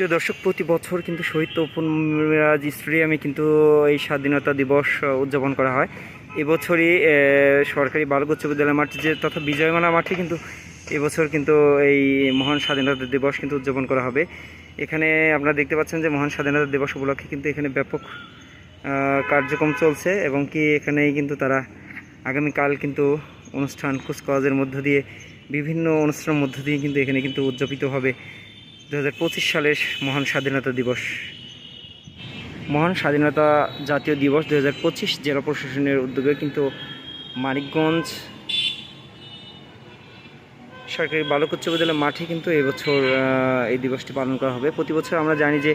প্রিয় দর্শক, প্রতি বছর কিন্তু শহীদ মিরাজ স্টেডিয়ামে কিন্তু এই স্বাধীনতা দিবস উদযাপন করা হয়। এবছরই সরকারি বালক উচ্চ বিদ্যালয় মাঠ যে, তথা বিজয়মালা মাঠে কিন্তু এবছর কিন্তু এই মহান স্বাধীনতা দিবস কিন্তু উদযাপন করা হবে। এখানে আপনারা দেখতে পাচ্ছেন যে, মহান স্বাধীনতা দিবস উপলক্ষে কিন্তু এখানে ব্যাপক কার্যক্রম চলছে এবং কি এখানে কিন্তু তারা আগামীকাল কিন্তু অনুষ্ঠান কুচকাওয়াজের মধ্য দিয়ে, বিভিন্ন অনুষ্ঠানের মধ্য দিয়ে কিন্তু এখানে কিন্তু উদযাপিত হবে। দু হাজার পঁচিশ সালের মহান স্বাধীনতা দিবস। মহান স্বাধীনতা জাতীয় দিবস দু হাজার পঁচিশ জেলা প্রশাসনের উদ্যোগে কিন্তু মানিকগঞ্জ সরকারি বালক উচ্চ বিদ্যালয় মাঠে কিন্তু এবছর এই দিবসটি পালন করা হবে। প্রতি বছর আমরা জানি যে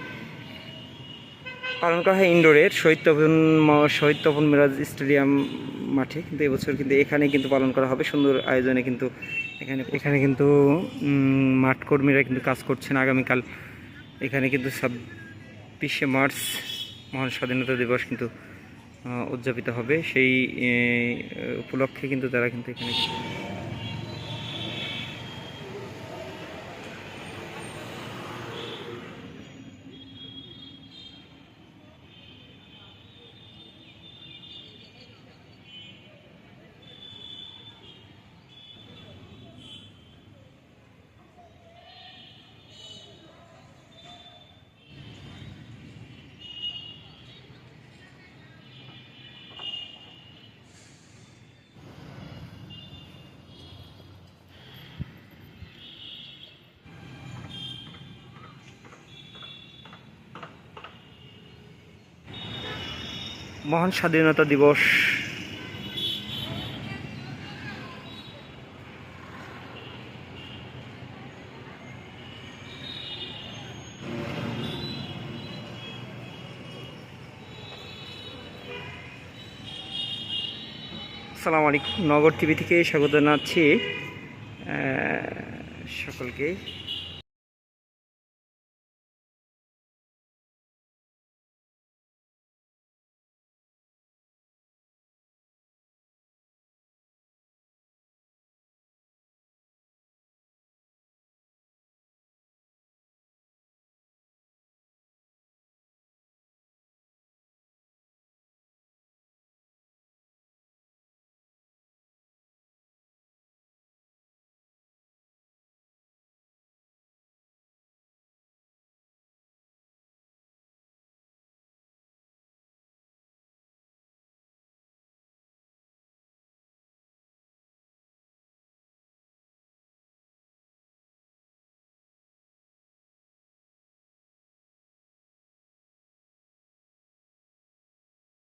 পালন করা হয় ইনডোরের শহীদ তপন শহীদ তপন মিরাজ স্টেডিয়াম মাঠে। কিন্তু এবছর কিন্তু এখানে কিন্তু পালন করা হবে। সুন্দর আয়োজনে কিন্তু এখানে এখানে কিন্তু মাঠ কর্মীরা কিন্তু কাজ করছেন। আগামীকাল এখানে কিন্তু ছাব্বিশে মার্চ মহান স্বাধীনতা দিবস কিন্তু উদযাপিত হবে। সেই উপলক্ষে কিন্তু তারা কিন্তু এখানে মহান স্বাধীনতা দিবস। আসসালামু আলাইকুম। নগর টিভি থেকে স্বাগত জানাচ্ছি সকলকে।